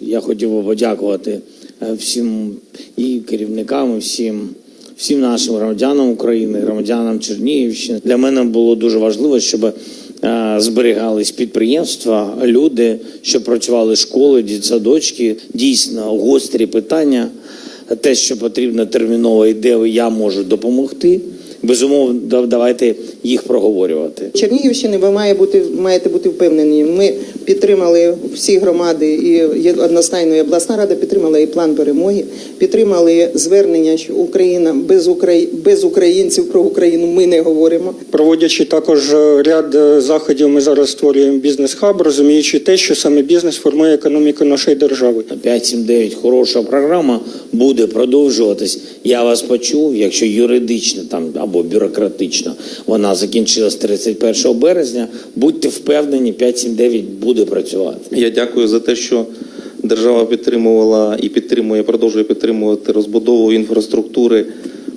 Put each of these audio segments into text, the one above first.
Я хотів би подякувати е, всім і керівникам, і всім, всім нашим громадянам України, громадянам Чернігівщини. Для мене було дуже важливо, щоб е, зберігались підприємства, люди, щоб працювали школи, дітсадочки. Дійсно гострі питання, те, що потрібно терміново і де я можу допомогти. Безумовно, да- давайте їх проговорювати. Чернігівщини ви має бути, маєте бути впевнені. Ми підтримали всі громади, і є одностайно і обласна рада підтримала і план перемоги, підтримали звернення, що Україна без Украї... без українців про Україну ми не говоримо. Проводячи також е, ряд е, заходів, ми зараз створюємо бізнес-хаб, розуміючи те, що саме бізнес формує економіку нашої держави. 5-7-9 хороша програма буде продовжуватись. Я вас почув, якщо юридично там або бюрократично вона закінчилась 31 березня. Будьте впевнені, 5-7-9 буде працювати. Я дякую за те, що держава підтримувала і підтримує, продовжує підтримувати розбудову інфраструктури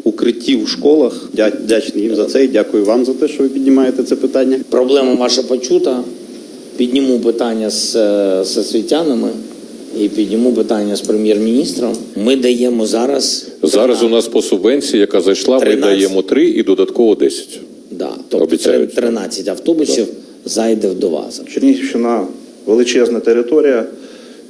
укриттів в школах. Дя- Вдячний їм за це і дякую вам за те, що ви піднімаєте це питання. Проблема ваша почута. Підніму питання з, е, з освітянами і підніму питання з прем'єр-міністром. Ми даємо зараз Зараз у нас по субвенції, яка зайшла, ми даємо 3 і додатково 10. да, тобто Обіцяють. 13 автобусів зайде до вас. Чернігівщина величезна територія,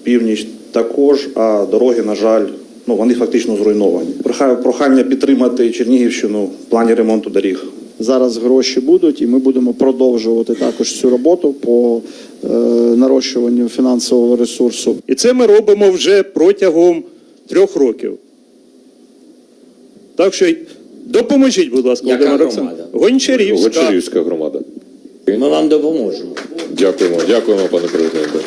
північ також, а дороги, на жаль, ну вони фактично зруйновані. Прохаю прохання підтримати Чернігівщину в плані ремонту доріг. Зараз гроші будуть, і ми будемо продовжувати також цю роботу по е, нарощуванню фінансового ресурсу. І це ми робимо вже протягом трьох років. Так що допоможіть, будь ласка, Яка Володимир громада? Олександрович. Гончарівська. Гончарівська громада. Ми вам допоможемо. Дякуємо, дякуємо, пане президенте.